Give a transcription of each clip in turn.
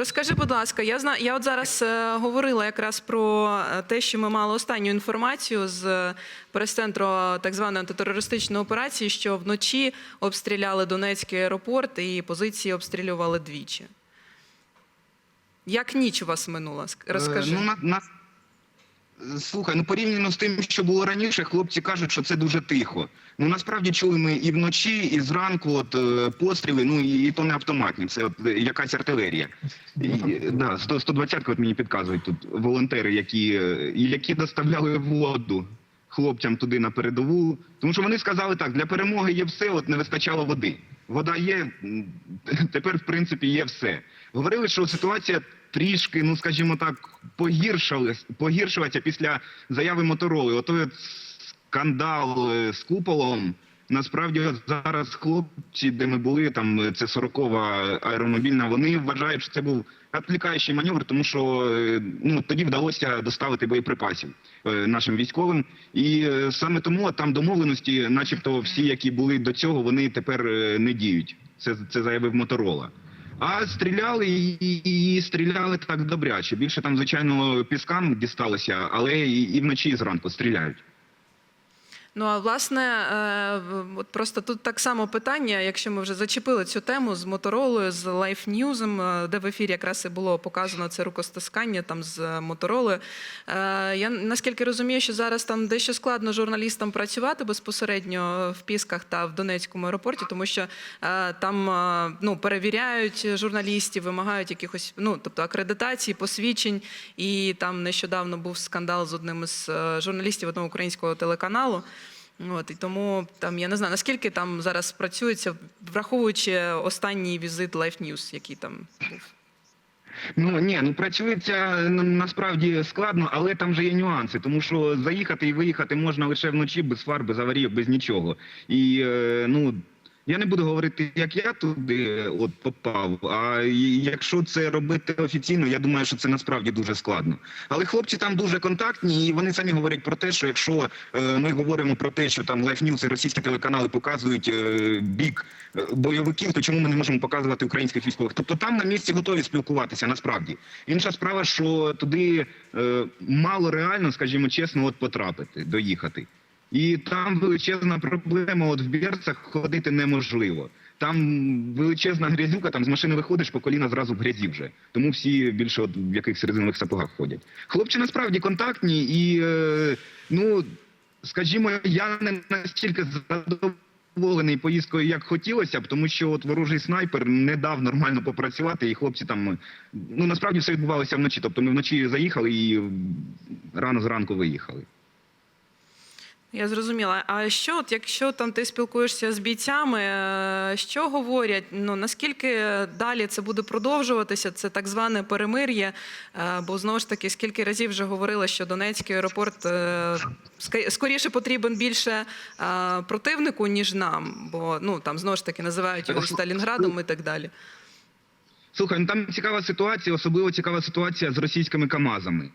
Розкажи, будь ласка, я зна... я от зараз е, говорила якраз про е, те, що ми мали останню інформацію з е, прес-центру так званої антитерористичної операції, що вночі обстріляли Донецький аеропорт і позиції обстрілювали двічі. Як ніч у вас минула? Розкажи. Е, Ну, на, на... Слухай, ну порівняно з тим, що було раніше, хлопці кажуть, що це дуже тихо. Ну насправді чули ми і вночі, і зранку от е, постріли, ну і, і то не автоматні, це от е, якась артилерія. І, да, 100, 120 от мені підказують тут волонтери, які, е, які доставляли воду хлопцям туди на передову. Тому що вони сказали так: для перемоги є все, от не вистачало води. Вода є, тепер в принципі є все. Говорили, що ситуація трішки, ну скажімо так, погіршилась, погіршилася після заяви Мотороли. Отой от скандал е, з куполом. Насправді зараз хлопці, де ми були, там е, це 40-ва аеромобільна, вони вважають, що це був відвлікаючий маневр, тому що е, ну тоді вдалося доставити боєприпасів нашим військовим. І саме тому там домовленості, начебто, всі, які були до цього, вони тепер не діють. Це це заявив Моторола. А стріляли і, і, стріляли так добряче. Більше там, звичайно, піскам дісталося, але і, і вночі і зранку стріляють. Ну а власне, е, от просто тут так само питання, якщо ми вже зачепили цю тему з моторолою, з Life News, е, де в ефірі якраз і було показано це рукостискання там з моторолою. Е, Я наскільки розумію, що зараз там дещо складно журналістам працювати безпосередньо в Пісках та в Донецькому аеропорті, тому що там ну, перевіряють журналістів, вимагають якихось ну, тобто акредитації, посвідчень. І там нещодавно був скандал з одним із журналістів одного українського телеканалу. От і тому там я не знаю наскільки там зараз працюється, враховуючи останній візит Life News, який там був. Ну ні, ну працюється ну, насправді складно, але там же є нюанси, тому що заїхати і виїхати можна лише вночі без фар, без аварійок, без нічого. І е, ну. Я не буду говорити, як я туди от попав. А якщо це робити офіційно, я думаю, що це насправді дуже складно. Але хлопці там дуже контактні, і вони самі говорять про те, що якщо е, ми говоримо про те, що там Life News і російські телеканали показують е, бік е, бойовиків, то чому ми не можемо показувати українських військових? Тобто там на місці готові спілкуватися насправді. Інша справа, що туди мало реально, скажімо чесно, от потрапити, доїхати. І там величезна проблема. От в Берцах ходити неможливо. Там величезна грязюка, там з машини виходиш по коліна зразу в грязі вже. Тому всі більше от в якихось резинових сапогах ходять. Хлопці насправді контактні і е, ну скажімо, я не настільки задоволений поїздкою, як хотілося б, тому що от ворожий снайпер не дав нормально попрацювати, і хлопці там ну насправді все відбувалося вночі. Тобто ми вночі заїхали і рано зранку виїхали. Я зрозуміла. А що, от якщо там ти спілкуєшся з бійцями, е, що говорять? Ну наскільки далі це буде продовжуватися? Це так зване перемир'я? Е, Бо знову ж таки, скільки разів вже говорили, що Донецький аеропорт е, скоріше потрібен більше противнику, ніж нам, бо ну там знову ж таки називають його Сталінградом і так далі. Слухай, ну там цікава ситуація, особливо цікава ситуація з російськими КАМАЗами,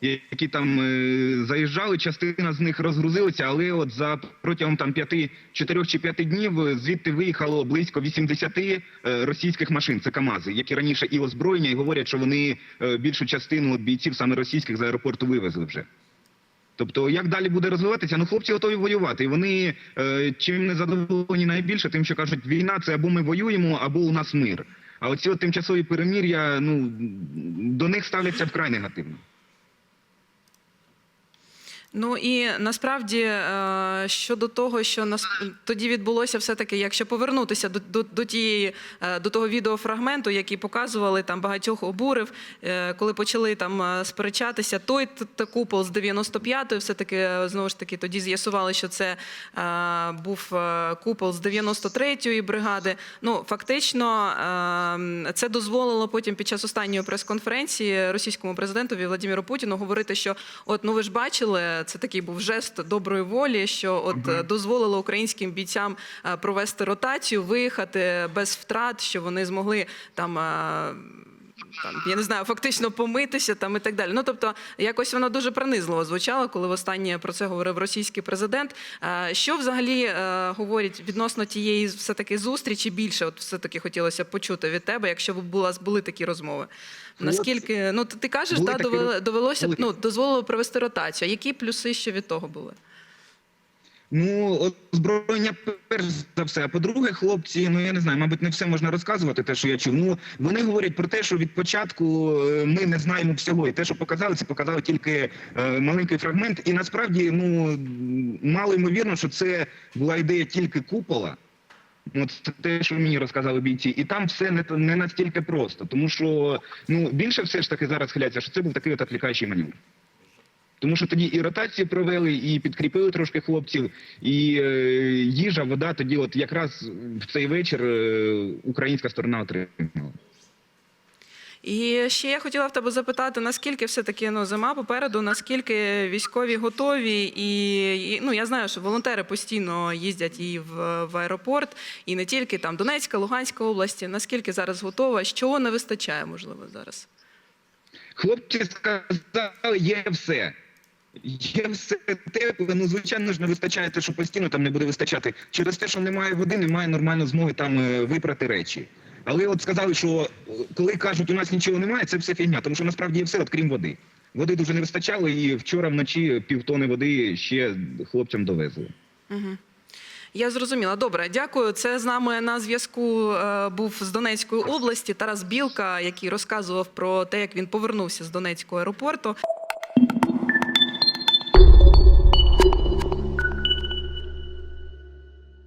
які там е, заїжджали, частина з них розгрузилася, але от за протягом там п'яти, чотирьох чи п'яти днів е, звідти виїхало близько 80 е, російських машин. Це КАМАЗи, які раніше і озброєння, і говорять, що вони більшу частину бійців саме російських з аеропорту вивезли вже. Тобто, як далі буде розвиватися? Ну, хлопці готові воювати. І вони чим не задоволені найбільше, тим, що кажуть, війна це або ми воюємо, або у нас мир. А оці от тимчасові перемір'я, ну до них ставляться вкрай негативно. Ну і насправді е, щодо того, що нас тоді відбулося, все таки, якщо повернутися до, до, до тієї е, до того відеофрагменту, який показували там багатьох обурив, е, коли почали там сперечатися, той та купол з 95-ї, все таки знову ж таки тоді з'ясували, що це був купол з 93-ї бригади. Ну фактично, це дозволило потім під час останньої прес-конференції російському президентові Владимиру Путіну говорити, що от ну ви ж бачили, це такий був жест доброї волі, що от е, дозволило українським бійцям е, провести ротацію, виїхати без втрат, що вони змогли там. Там, я не знаю, фактично помитися там і так далі. Ну тобто, якось воно дуже принизливо звучало, коли востаннє про це говорив російський президент. Що взагалі е, говорять відносно тієї все таки зустрічі більше? От все таки хотілося почути від тебе, якщо б була були такі розмови. Наскільки ну ти кажеш, роз- довелося ну дозволило провести ротацію. Які плюси ще від того були? Ну, озброєння перш за все. А по-друге, хлопці, ну я не знаю, мабуть, не все можна розказувати, те, що я чув. Ну вони говорять про те, що від початку е, ми не знаємо всього. І те, що показали, це показали тільки е, маленький фрагмент. І насправді, ну мало ймовірно, що це була ідея тільки купола. От те, що мені розказали бійці, і там все не, не настільки просто, тому що ну більше все ж таки зараз хиляться, що це був такий от відвлікаючий маневр. Тому що тоді і ротацію провели, і підкріпили трошки хлопців, і е, їжа, вода тоді, от якраз в цей вечір е, українська сторона отримала. І ще я хотіла в тебе запитати, наскільки все-таки ну, зима попереду, наскільки військові готові, і, і ну я знаю, що волонтери постійно їздять і в, в аеропорт, і не тільки там Донецька, Луганська області. Наскільки зараз готова? Чого не вистачає, можливо, зараз? Хлопці сказали, є все. Є все тепле, ну звичайно ж не вистачає те, що постійно там не буде вистачати. Через те, що немає води, немає нормально змоги там е, випрати речі. Але от сказали, що е, коли кажуть, у нас нічого немає, це все фігня, тому що насправді є все, от крім води. Води дуже не вистачало, і вчора вночі півтони води ще хлопцям довезли. Угу. Я зрозуміла. Добре, дякую. Це з нами на зв'язку е, був з Донецької області Тарас Білка, який розказував про те, як він повернувся з Донецького аеропорту.